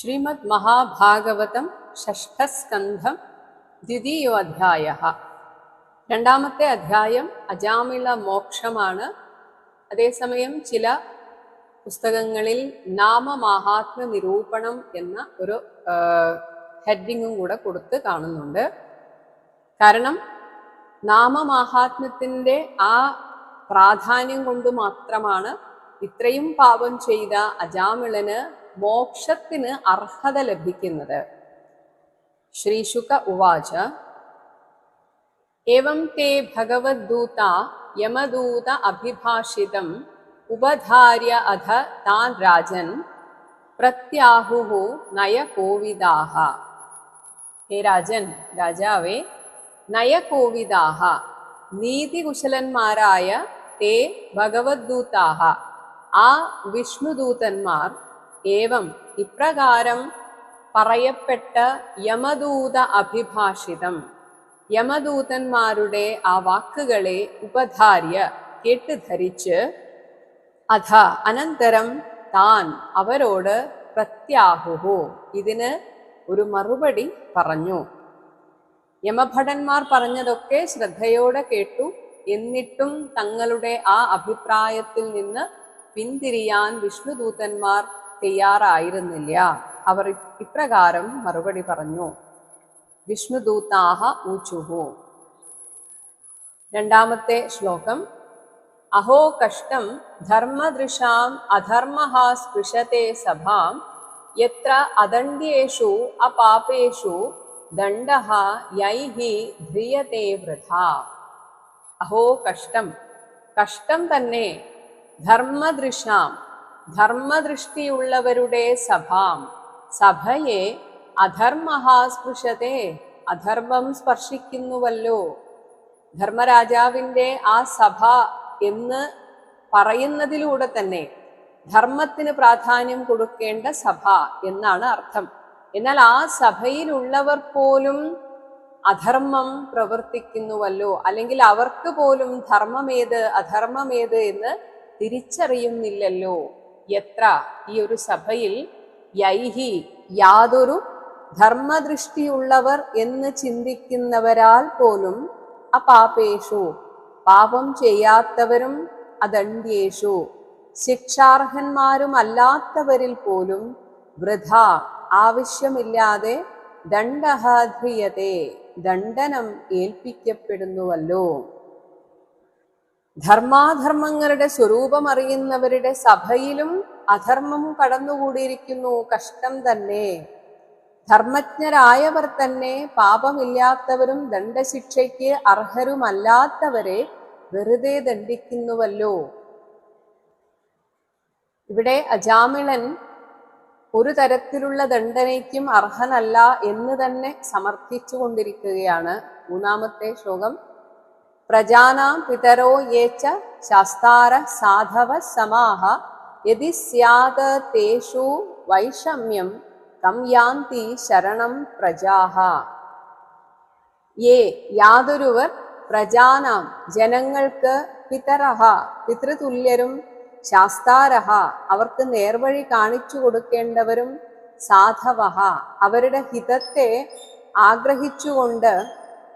ശ്രീമദ് മഹാഭാഗവതം ഷഷ്ഠസ്കന്ധം ദ്വിതീയോധ്യായ രണ്ടാമത്തെ അധ്യായം അജാമിള മോക്ഷമാണ്. അതേസമയം ചില പുസ്തകങ്ങളിൽ നാമമാഹാത്മ്യ നിരൂപണം എന്ന ഒരു ഹെഡിങ്ങും കൂടെ കൊടുത്ത് കാണുന്നുണ്ട്. കാരണം നാമമാഹാത്മ്യത്തിന്റെ ആ പ്രാധാന്യം കൊണ്ട് മാത്രമാണ് ഇത്രയും പാപം ചെയ്ത അജാമിളന് മോക്ഷത്തിന് അർഹത ലഭിക്കുന്നത്. ശ്രീശുക ഉവാച. എവം തേ ഭഗവദ്ദൂത യമദൂത അഭിഭാഷിതം ഉപധാര്യ അധ താൻ രാജൻ പ്രത്യാഹുഹു നയകോവിദാഹ ഹേ രാജൻ രാജാവേ നയകോവിദാഹ നീതികുശലന്മാരായ തേ ഭഗവദ്ദൂതാഹ ആ വിഷ്ണുദൂതന്മാർ ഏവം ഇപ്രകാരം പറയപ്പെട്ട യമദൂത അഭിഭാഷിതം. യമദൂതന്മാരുടെ ആ വാക്കുകളെ ഉപധാര്യ കേട്ടുധരിച്ച് അധ അനന്തരം താൻ അവരോട് പ്രത്യാഹുഹു. ഇതിന് ഒരു മറുപടി പറഞ്ഞു. യമഭടന്മാർ പറഞ്ഞതൊക്കെ ശ്രദ്ധയോടെ കേട്ടു. എന്നിട്ടും തങ്ങളുടെ ആ അഭിപ്രായത്തിൽ നിന്ന് പിന്തിരിയാൻ വിഷ്ണുദൂതന്മാർ തയ്യാറായിരുന്നില്ല. അവർ ഇപ്രകാരം മറുപടി പറഞ്ഞു. വിഷ്ണുദൂതാഹ ഊച്ചുഹു. രണ്ടാമത്തെ ശ്ലോകം. അഹോ കഷ്ടം ധർമ്മദൃശാം അധർമ്മ സ്പൃശത്തെ സഭാം. യത്ര അദണ്ഡ്യേഷു അപാപേഷു ദണ്ഡ യൈഹി ധ്രിയത്തെ വൃഥ. അഹോ കഷ്ടം. കഷ്ടം തന്നെ ധർമ്മദൃശാം ധർമ്മദൃഷ്ടിയുള്ളവരുടെ സഭാം. സഭയെ അധർമ്മ അധർമ്മം സ്പർശിക്കുന്നുവല്ലോ. ധർമ്മരാജാവിന്റെ ആ സഭ എന്ന് പറയുന്നതിലൂടെ തന്നെ ധർമ്മത്തിന് പ്രാധാന്യം കൊടുക്കേണ്ട സഭ എന്നാണ് അർത്ഥം. എന്നാൽ ആ സഭയിലുള്ളവർ പോലും അധർമ്മം പ്രവർത്തിക്കുന്നുവല്ലോ. അല്ലെങ്കിൽ അവർക്ക് പോലും ധർമ്മമേത് അധർമ്മമേത് എന്ന് തിരിച്ചറിയുന്നില്ലല്ലോ. എത്ര? ഈ ഒരു സഭയിൽ യൈഹി യാതൊരു ധർമ്മദൃഷ്ടിയുള്ളവർ എന്ന് ചിന്തിക്കുന്നവരാൽ പോലും അപാപേഷു. പാപം ചെയ്യാത്തവരും അദണ്ഡ്യേഷു. ശിക്ഷാർഹന്മാരുമല്ലാത്തവരിൽ പോലും വൃഥ. ആവശ്യമില്ലാതെ ദണ്ഡഹാധ്രിയതെ ദണ്ഡനം ഏൽപ്പിക്കപ്പെടുന്നുവല്ലോ. ധർമാധർമ്മങ്ങളുടെ സ്വരൂപം അറിയുന്നവരുടെ സഭയിലും അധർമ്മം കടന്നുകൂടിയിരിക്കുന്നു. കഷ്ടം തന്നെ. ധർമ്മജ്ഞരായവർ തന്നെ പാപമില്ലാത്തവരും ദണ്ഡശിക്ഷയ്ക്ക് അർഹരുമല്ലാത്തവരെ വെറുതെ ദണ്ഡിക്കുന്നുവല്ലോ. ഇവിടെ അജാമിളൻ ഒരു തരത്തിലുള്ള ദണ്ഡനയ്ക്കും അർഹനല്ല എന്ന് തന്നെ സമർത്ഥിച്ചു കൊണ്ടിരിക്കുകയാണ് മൂന്നാമത്തെ ശ്ലോകം. പ്രജാനാം പിതരോ യേച്ച ശാസ്താര സാധവ സമാഹ. യതി സ്യാത് തേഷു വൈഷമ്യം തം യാന്തി ശരണം പ്രജാഹ. യേ യാതൊരുവർ പ്രജാനാം ജനങ്ങൾക്ക് പിതരഹ പിതൃതുല്യരും ശാസ്താരഹ അവർക്ക് നേർവഴി കാണിച്ചു കൊടുക്കേണ്ടവരും സാധവഹ. അവരുടെ ഹിതത്തെ ആഗ്രഹിച്ചുകൊണ്ട്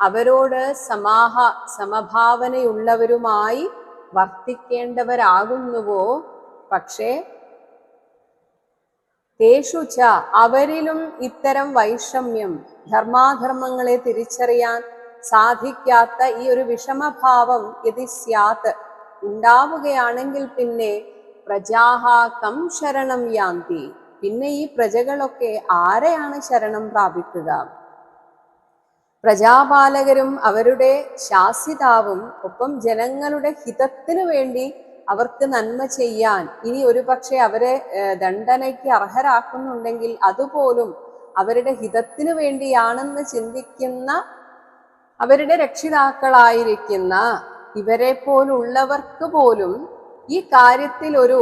അവരോട് സമാഹ സമഭാവനയുള്ളവരുമായി വർത്തിക്കേണ്ടവരാകുന്നുവോ? പക്ഷേ തേഷുച അവരിലും ഇത്തരം വൈഷമ്യം ധർമാധർമ്മങ്ങളെ തിരിച്ചറിയാൻ സാധിക്കാത്ത ഈ ഒരു വിഷമഭാവം യതി ഉണ്ടാവുകയാണെങ്കിൽ പിന്നെ പ്രജാഹ കം ശരണം യാന്തി. പിന്നെ ഈ പ്രജകളൊക്കെ ആരെയാണ് ശരണം പ്രാപിക്കുക? പ്രജാപാലകരും അവരുടെ ശാസിതാവും ഒപ്പം ജനങ്ങളുടെ ഹിതത്തിനു വേണ്ടി അവർക്ക് നന്മ ചെയ്യാൻ. ഇനി ഒരു പക്ഷെ അവരെ ദണ്ഡനയ്ക്ക് അർഹരാക്കുന്നുണ്ടെങ്കിൽ അതുപോലും അവരുടെ ഹിതത്തിനു വേണ്ടിയാണെന്ന് ചിന്തിക്കുന്ന അവരുടെ രക്ഷിതാക്കളായിരിക്കുന്ന ഇവരെ പോലുള്ളവർക്ക് പോലും ഈ കാര്യത്തിൽ ഒരു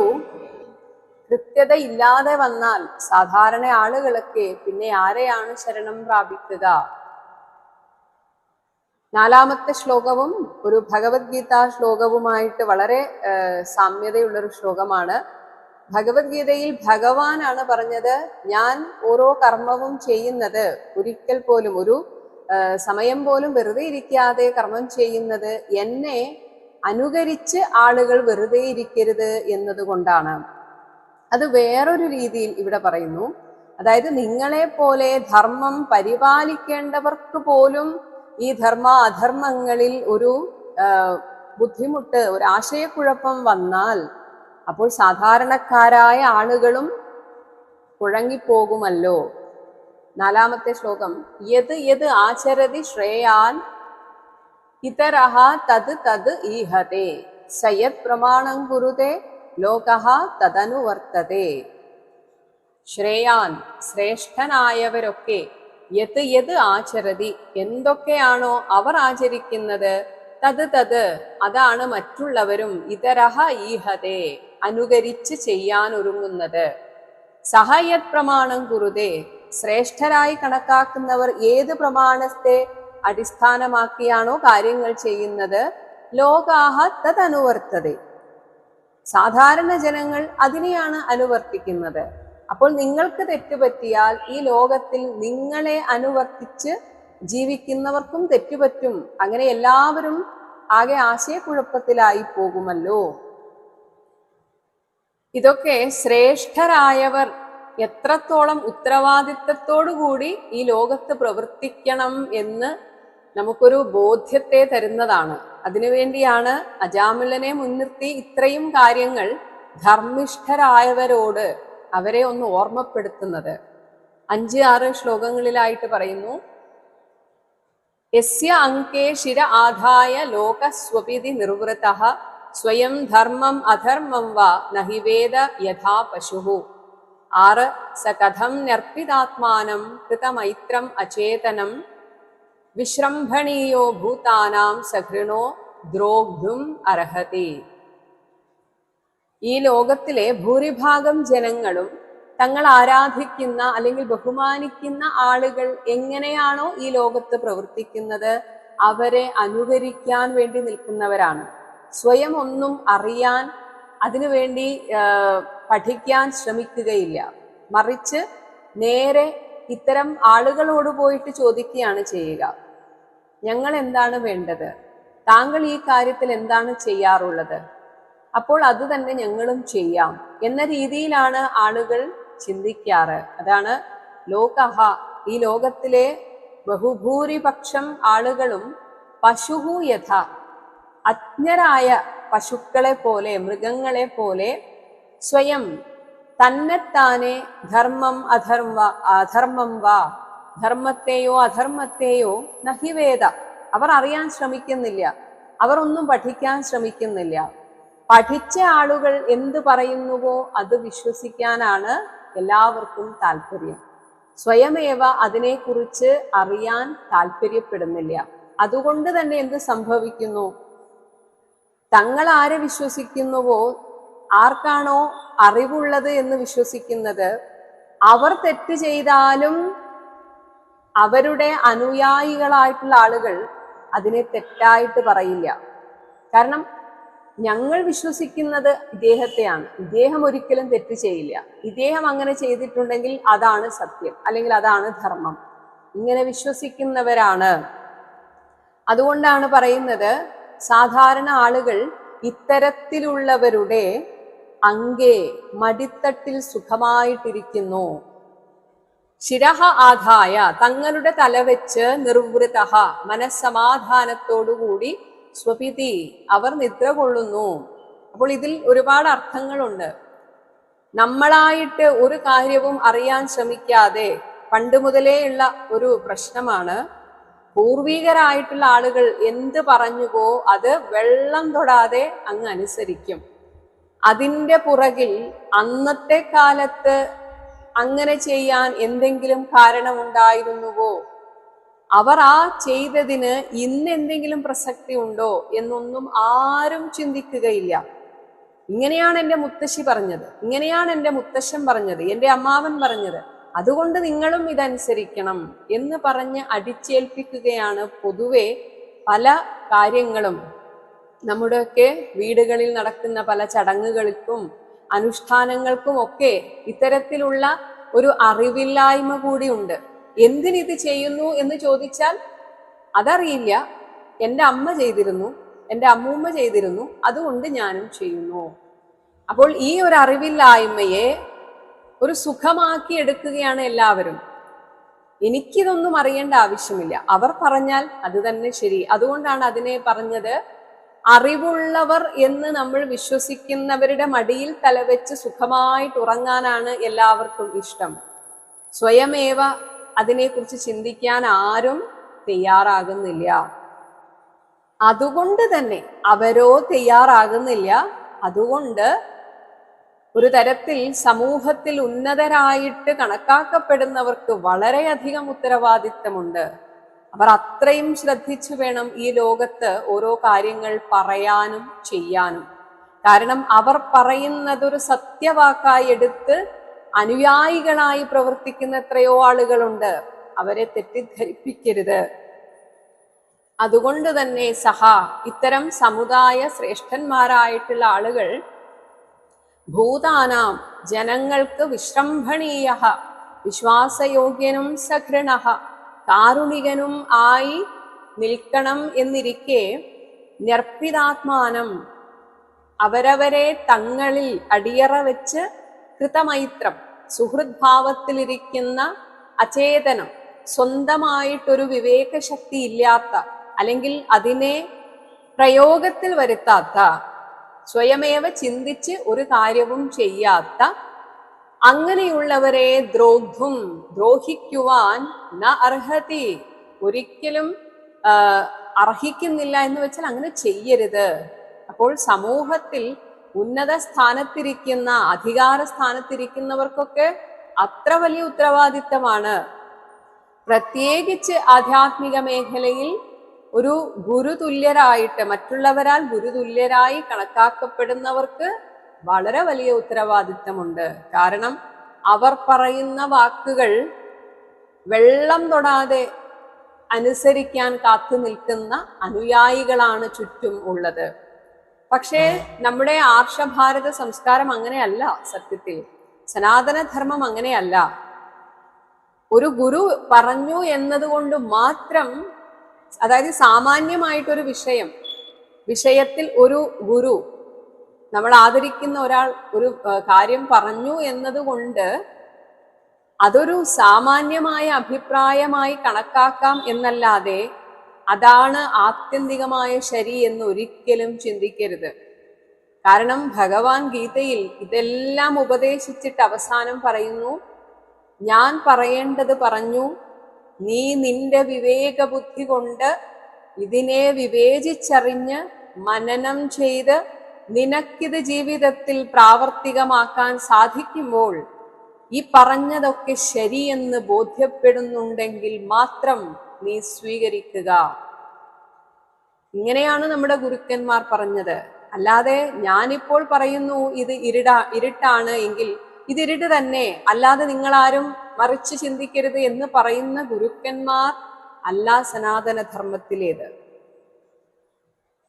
കൃത്യത ഇല്ലാതെ വന്നാൽ സാധാരണ ആളുകളൊക്കെ പിന്നെ ആരെയാണ് ശരണം പ്രാപിക്കുക? നാലാമത്തെ ശ്ലോകവും ഒരു ഭഗവത്ഗീത ശ്ലോകവുമായിട്ട് വളരെ സാമ്യതയുള്ളൊരു ശ്ലോകമാണ്. ഭഗവത്ഗീതയിൽ ഭഗവാനാണ് പറഞ്ഞത് ഞാൻ ഓരോ കർമ്മവും ചെയ്യുന്നത് ഒരിക്കൽ പോലും ഒരു സമയം പോലും വെറുതെ ഇരിക്കാതെ കർമ്മം ചെയ്യുന്നത് എന്നെ അനുകരിച്ച് ആളുകൾ വെറുതെ ഇരിക്കരുത് എന്നതുകൊണ്ടാണ്. അത് വേറൊരു രീതിയിൽ ഇവിടെ പറയുന്നു. അതായത് നിങ്ങളെ പോലെ ധർമ്മം പരിപാലിക്കേണ്ടവർക്ക് പോലും ഈ ധർമ്മ അധർമ്മങ്ങളിൽ ഒരു ബുദ്ധിമുട്ട് ഒരു ആശയക്കുഴപ്പം വന്നാൽ അപ്പോൾ സാധാരണക്കാരായ ആളുകളും കുഴങ്ങിപ്പോകുമല്ലോ. നാലാമത്തെ ശ്ലോകം യത് യത് ആചരതി ശ്രേയാൻ ഇതരഹ തത് തത് ഈഹത്തെ സയത് പ്രമാണം കുരുതെ ലോക തദനുവർത്തതേ. ശ്രേയാൻ ശ്രേഷ്ഠനായവരൊക്കെ യത് യത് ആചരതി? എന്തൊക്കെയാണോ അവർ ആചരിക്കുന്നത്? തത് തത്. അതാണ് മറ്റുള്ളവരും ഇതരഹ ഈഹതെ അനുകരിച്ച് ചെയ്യാൻ ഒരുങ്ങുന്നത് സഹയത് പ്രമാണം കുറുതേ. ശ്രേഷ്ഠരായി കണക്കാക്കുന്നവർ ഏത് പ്രമാണത്തെ അടിസ്ഥാനമാക്കിയാണോ കാര്യങ്ങൾ ചെയ്യുന്നത്? ലോകാഹ തത് സാധാരണ ജനങ്ങൾ അതിനെയാണ് അനുവർത്തിക്കുന്നത്. അപ്പോൾ നിങ്ങൾക്ക് തെറ്റുപറ്റിയാൽ ഈ ലോകത്തിൽ നിങ്ങളെ അനുവർത്തിച്ച് ജീവിക്കുന്നവർക്കും തെറ്റുപറ്റും അങ്ങനെ എല്ലാവരും ആകെ ആശയക്കുഴപ്പത്തിലായി പോകുമല്ലോ. ഇതൊക്കെ ശ്രേഷ്ഠരായവർ എത്രത്തോളം ഉത്തരവാദിത്തത്തോടുകൂടി ഈ ലോകത്ത് പ്രവർത്തിക്കണം എന്ന് നമുക്കൊരു ബോധ്യത്തെ തരുന്നതാണ്. അതിനുവേണ്ടിയാണ് അജാമിളനെ മുൻനിർത്തി ഇത്രയും കാര്യങ്ങൾ ധർമ്മിഷ്ഠരായവരോട് അവരെ ഒന്ന് ഓർമ്മപ്പെടുത്തുന്നത്. അഞ്ച് ആറ് ശ്ലോകങ്ങളിലായിട്ട് പറയുന്നു യസ്യ അങ്കേ ശിര ആധായ ലോകസ്വപിതി നിർവൃത സ്വയം ധർമ്മം അധർമ്മം വാ നഹിവേദ യഥാ പശു. ആറ് സ കഥം നർപ്പിതാത്മാനം കൃതമൈത്രം അചേതനം വിശ്രംഭണീയോ ഭൂതാനാം സഘൃണോ ദ്രോഗ്ധും അർഹതി. ഈ ലോകത്തിലെ ഭൂരിഭാഗം ജനങ്ങളും തങ്ങൾ ആരാധിക്കുന്ന അല്ലെങ്കിൽ ബഹുമാനിക്കുന്ന ആളുകൾ എങ്ങനെയാണോ ഈ ലോകത്ത് പ്രവർത്തിക്കുന്നത് അവരെ അനുകരിക്കാൻ വേണ്ടി നിൽക്കുന്നവരാണ്. സ്വയം ഒന്നും അറിയാൻ അതിനുവേണ്ടി പഠിക്കാൻ ശ്രമിക്കുകയില്ല. മറിച്ച് നേരെ ഇത്തരം ആളുകളോട് പോയിട്ട് ചോദിക്കുകയാണ് ചെയ്യുക. ഞങ്ങൾ എന്താണ് വേണ്ടത്? താങ്കൾ ഈ കാര്യത്തിൽ എന്താണ് ചെയ്യാറുള്ളത്? അപ്പോൾ അത് തന്നെ ഞങ്ങളും ചെയ്യാം എന്ന രീതിയിലാണ് ആളുകൾ ചിന്തിക്കാറ്. അതാണ് ലോകഹ. ഈ ലോകത്തിലെ ബഹുഭൂരിപക്ഷം ആളുകളും പശുഹു യഥ. അജ്ഞരായ പശുക്കളെ പോലെ മൃഗങ്ങളെ പോലെ സ്വയം തന്നെത്താനെ ധർമ്മം അധർമ്മ അധർമ്മം വാ. ധർമ്മത്തെയോ അധർമ്മത്തെയോ നഹിവേദ അവർ അറിയാൻ ശ്രമിക്കുന്നില്ല. അവർ ഒന്നും പഠിക്കാൻ ശ്രമിക്കുന്നില്ല. പഠിച്ച ആളുകൾ എന്ത് പറയുന്നുവോ അത് വിശ്വസിക്കാനാണ് എല്ലാവർക്കും താല്പര്യം. സ്വയമേവ അതിനെക്കുറിച്ച് അറിയാൻ താല്പര്യപ്പെടുന്നില്ല. അതുകൊണ്ട് തന്നെ എന്ത് സംഭവിക്കുന്നു? തങ്ങൾ ആരെ വിശ്വസിക്കുന്നുവോ? ആർക്കാണോ അറിവുള്ളത് എന്ന് വിശ്വസിക്കുന്നത്? അവർ തെറ്റ് ചെയ്താലും അവരുടെ അനുയായികളായിട്ടുള്ള ആളുകൾ അതിനെ തെറ്റായിട്ട് പറയില്ല. കാരണം ഞങ്ങൾ വിശ്വസിക്കുന്നത് ഇദ്ദേഹത്തെയാണ്. ഇദ്ദേഹം ഒരിക്കലും തെറ്റ് ചെയ്യില്ല. ഇദ്ദേഹം അങ്ങനെ ചെയ്തിട്ടുണ്ടെങ്കിൽ അതാണ് സത്യം. അല്ലെങ്കിൽ അതാണ് ധർമ്മം. ഇങ്ങനെ വിശ്വസിക്കുന്നവരാണ്. അതുകൊണ്ടാണ് പറയുന്നത് സാധാരണ ആളുകൾ ഇത്തരത്തിലുള്ളവരുടെ അങ്കേ മടിത്തട്ടിൽ സുഖമായിട്ടിരിക്കുന്നു. ശിരഹ ആധായ തങ്ങളുടെ തലവെച്ച് നിർവൃത മനസ്സമാധാനത്തോടുകൂടി സ്വപിതി അവർ നിദ്ര കൊള്ളുന്നു. അപ്പോൾ ഇതിൽ ഒരുപാട് അർത്ഥങ്ങളുണ്ട്. നമ്മളായിട്ട് ഒരു കാര്യവും അറിയാൻ ശ്രമിക്കാതെ പണ്ട് മുതലേയുള്ള ഒരു പ്രശ്നമാണ്. പൂർവീകരായിട്ടുള്ള ആളുകൾ എന്ത് പറഞ്ഞുവോ അത് വെള്ളം തൊടാതെ അങ്ങ് അനുസരിക്കും. അതിന്റെ പുറകിൽ അന്നത്തെ കാലത്ത് അങ്ങനെ ചെയ്യാൻ എന്തെങ്കിലും കാരണമുണ്ടായിരുന്നുവോ? അവർ ആ ചെയ്തതിന് ഇന്ന് എന്തെങ്കിലും പ്രസക്തി ഉണ്ടോ എന്നൊന്നും ആരും ചിന്തിക്കുകയില്ല. ഇങ്ങനെയാണ് എന്റെ മുത്തശ്ശി പറഞ്ഞത്. ഇങ്ങനെയാണ് എന്റെ മുത്തശ്ശൻ പറഞ്ഞത്. എന്റെ അമ്മാവൻ പറഞ്ഞത്. അതുകൊണ്ട് നിങ്ങളും ഇതനുസരിക്കണം എന്ന് പറഞ്ഞ് അടിച്ചേൽപ്പിക്കുകയാണ് പൊതുവെ പല കാര്യങ്ങളും. നമ്മുടെയൊക്കെ വീടുകളിൽ നടക്കുന്ന പല ചടങ്ങുകൾക്കും അനുഷ്ഠാനങ്ങൾക്കും ഒക്കെ ഇത്തരത്തിലുള്ള ഒരു അറിവില്ലായ്മ കൂടിയുണ്ട് എന്തിനിത് ചെയ്യുന്നു എന്ന് ചോദിച്ചാൽ അതറിയില്ല. എന്റെ അമ്മ ചെയ്തിരുന്നു എന്റെ അമ്മൂമ്മ ചെയ്തിരുന്നു അതുകൊണ്ട് ഞാനും ചെയ്യുന്നു. അപ്പോൾ ഈ ഒരു അറിവില്ലായ്മയെ ഒരു സുഖമാക്കി എടുക്കുകയാണ് എല്ലാവരും. എനിക്കിതൊന്നും അറിയേണ്ട ആവശ്യമില്ല. അവർ പറഞ്ഞാൽ അത് തന്നെ ശരി. അതുകൊണ്ടാണ് അതിനെ പറഞ്ഞത് അറിവുള്ളവർ എന്ന് നമ്മൾ വിശ്വസിക്കുന്നവരുടെ മടിയിൽ തലവെച്ച് സുഖമായിട്ട് ഉറങ്ങാനാണ് എല്ലാവർക്കും ഇഷ്ടം. സ്വയമേവ അതിനെക്കുറിച്ച് ചിന്തിക്കാൻ ആരും തയ്യാറാകുന്നില്ല. അതുകൊണ്ട് തന്നെ അവരോ തയ്യാറാകുന്നില്ല. അതുകൊണ്ട് ഒരു തരത്തിൽ സമൂഹത്തിൽ ഉന്നതരായിട്ട് കണക്കാക്കപ്പെടുന്നവർക്ക് വളരെയധികം ഉത്തരവാദിത്തമുണ്ട്. അവർ അത്രയും ശ്രദ്ധിച്ചു വേണം ഈ ലോകത്ത് ഓരോ കാര്യങ്ങൾ പറയാനും ചെയ്യാനും. കാരണം അവർ പറയുന്നതൊരു സത്യവാക്കായി എടുത്ത് അനുയായികളായി പ്രവർത്തിക്കുന്ന എത്രയോ ആളുകളുണ്ട്. അവരെ തെറ്റിദ്ധരിപ്പിക്കരുത്. അതുകൊണ്ട് തന്നെ സഹ ഇത്തരം സമുദായ ശ്രേഷ്ഠന്മാരായിട്ടുള്ള ആളുകൾ ഭൂതാനാം ജനങ്ങൾക്ക് വിശ്രംഭണീയ വിശ്വാസയോഗ്യനും സഘൃണ കാരുണികനും ആയി നിൽക്കണം എന്നിരിക്കെ നിർപ്പിതാത്മാനം അവരവരെ തങ്ങളിൽ അടിയറ വെച്ച് കൃതമൈത്രം സുഹൃദ്ഭാവത്തിലിരിക്കുന്ന അചേതനം സ്വന്തമായിട്ടൊരു വിവേകശക്തി ഇല്ലാത്ത അല്ലെങ്കിൽ അതിനെ പ്രയോഗത്തിൽ വരുത്താത്ത സ്വയമേവ ചിന്തിച്ച് ഒരു കാര്യവും ചെയ്യാത്ത അങ്ങനെയുള്ളവരെ ദ്രോഗ്ധും ദ്രോഹിക്കുവാൻ ന അർഹതി. ഒരിക്കലും അർഹിക്കുന്നില്ല എന്ന് വെച്ചാൽ അങ്ങനെ ചെയ്യരുത്. അപ്പോൾ സമൂഹത്തിൽ ഉന്നത സ്ഥാനത്തിരിക്കുന്ന അധികാര സ്ഥാനത്തിരിക്കുന്നവർക്കൊക്കെ അത്ര വലിയ ഉത്തരവാദിത്തമാണ്. പ്രത്യേകിച്ച് ആധ്യാത്മിക മേഖലയിൽ ഒരു ഗുരുതുല്യരായിട്ട് മറ്റുള്ളവരാൽ ഗുരുതുല്യരായി കണക്കാക്കപ്പെടുന്നവർക്ക് വളരെ വലിയ ഉത്തരവാദിത്തമുണ്ട്. കാരണം അവർ പറയുന്ന വാക്കുകൾ വെള്ളം തൊടാതെ അനുസരിക്കാൻ കാത്തു നിൽക്കുന്ന അനുയായികളാണ് ചുറ്റും ഉള്ളത്. പക്ഷേ നമ്മുടെ ആർഷഭാരത സംസ്കാരം അങ്ങനെയല്ല സത്യത്തിൽ. സനാതനധർമ്മം അങ്ങനെയല്ല. ഒരു ഗുരു പറഞ്ഞു എന്നതുകൊണ്ട് മാത്രം അതായത് സാമാന്യമായിട്ടൊരു വിഷയം വിഷയത്തിൽ ഒരു ഗുരു നമ്മൾ ആദരിക്കുന്ന ഒരാൾ ഒരു കാര്യം പറഞ്ഞു എന്നതുകൊണ്ട് അതൊരു സാമാന്യമായ അഭിപ്രായമായി കണക്കാക്കാം എന്നല്ലാതെ അതാണ് ആത്യന്തികമായ ശരി എന്ന് ഒരിക്കലും ചിന്തിക്കരുത്. കാരണം ഭഗവാൻ ഗീതയിൽ ഇതെല്ലാം ഉപദേശിച്ചിട്ട് അവസാനം പറയുന്നു ഞാൻ പറയേണ്ടത് പറഞ്ഞു നീ നിന്റെ വിവേക ബുദ്ധി കൊണ്ട് ഇതിനെ വിവേചിച്ചറിഞ്ഞ് മനനം ചെയ്ത് നിനക്കിത് ജീവിതത്തിൽ പ്രാവർത്തികമാക്കാൻ സാധിക്കുമ്പോൾ ഈ പറഞ്ഞതൊക്കെ ശരിയെന്ന് ബോധ്യപ്പെടുന്നുണ്ടെങ്കിൽ മാത്രം നീ സ്വീകരിക്കുക. ഇങ്ങനെയാണ് നമ്മുടെ ഗുരുക്കന്മാർ പറഞ്ഞത്. അല്ലാതെ ഞാനിപ്പോൾ പറയുന്നു ഇത് ഇരുടാ ഇരുട്ടാണ് എങ്കിൽ ഇത് ഇരുട്ട് തന്നെ. അല്ലാതെ നിങ്ങളാരും മറിച്ച് ചിന്തിക്കരുത് എന്ന് പറയുന്ന ഗുരുക്കന്മാർ അല്ല സനാതനധർമ്മത്തിലേത്.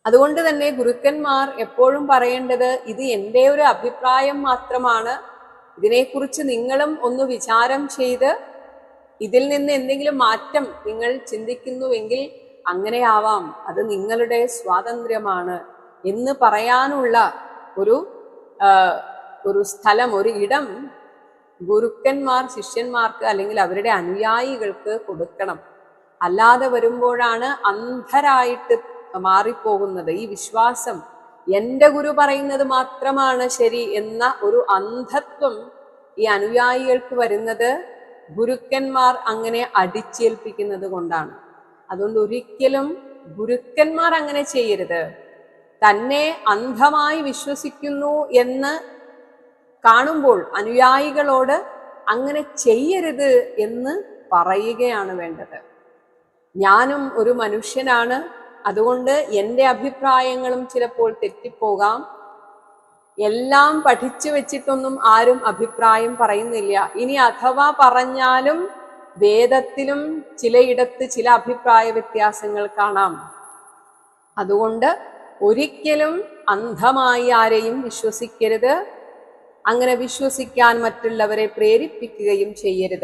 അതുകൊണ്ട് തന്നെ ഗുരുക്കന്മാർ എപ്പോഴും പറയേണ്ടത് ഇത് എന്റെ ഒരു അഭിപ്രായം മാത്രമാണ്. ഇതിനെക്കുറിച്ച് നിങ്ങളും ഒന്ന് വിചാരം ചെയ്ത് ഇതിൽ നിന്ന് എന്തെങ്കിലും മാറ്റം നിങ്ങൾ ചിന്തിക്കുന്നുവെങ്കിൽ അങ്ങനെ ആവാം. അത് നിങ്ങളുടെ സ്വാതന്ത്ര്യമാണ് എന്ന് പറയാനുള്ള ഒരു ഒരു സ്ഥലം ഒരു ഇടം ഗുരുക്കന്മാർ ശിഷ്യന്മാർക്ക് അല്ലെങ്കിൽ അവരുടെ അനുയായികൾക്ക് കൊടുക്കണം. അല്ലാതെ വരുമ്പോഴാണ് അന്ധരായിട്ട് മാറിപ്പോകുന്നത്. ഈ വിശ്വാസം എന്റെ ഗുരു പറയുന്നത് മാത്രമാണ് ശരി എന്ന ഒരു അന്ധത്വം ഈ അനുയായികൾക്ക് വരുന്നത്. ഗുരുക്കന്മാർ അങ്ങനെ അടിച്ചേൽപ്പിക്കുന്നത് കൊണ്ടാണ്. അതുകൊണ്ട് ഒരിക്കലും ഗുരുക്കന്മാർ അങ്ങനെ ചെയ്യരുത്. തന്നെ അന്ധമായി വിശ്വസിക്കുന്നു എന്ന് കാണുമ്പോൾ അനുയായികളോട് അങ്ങനെ ചെയ്യരുത് എന്ന് പറയുകയാണ് വേണ്ടത്. ഞാനും ഒരു മനുഷ്യനാണ്. അതുകൊണ്ട് എന്റെ അഭിപ്രായങ്ങളും ചിലപ്പോൾ തെറ്റിപ്പോകാം. എല്ലാം പഠിച്ചു വെച്ചിട്ടൊന്നും ആരും അഭിപ്രായം പറയുന്നില്ല. ഇനി അഥവാ പറഞ്ഞാലും വേദത്തിലും ചിലയിടത്ത് ചില അഭിപ്രായ വ്യത്യാസങ്ങൾ കാണാം. അതുകൊണ്ട് ഒരിക്കലും അന്ധമായി ആരെയും വിശ്വസിക്കരുത്. അങ്ങനെ വിശ്വസിക്കാൻ മറ്റുള്ളവരെ പ്രേരിപ്പിക്കുകയും ചെയ്യരുത്.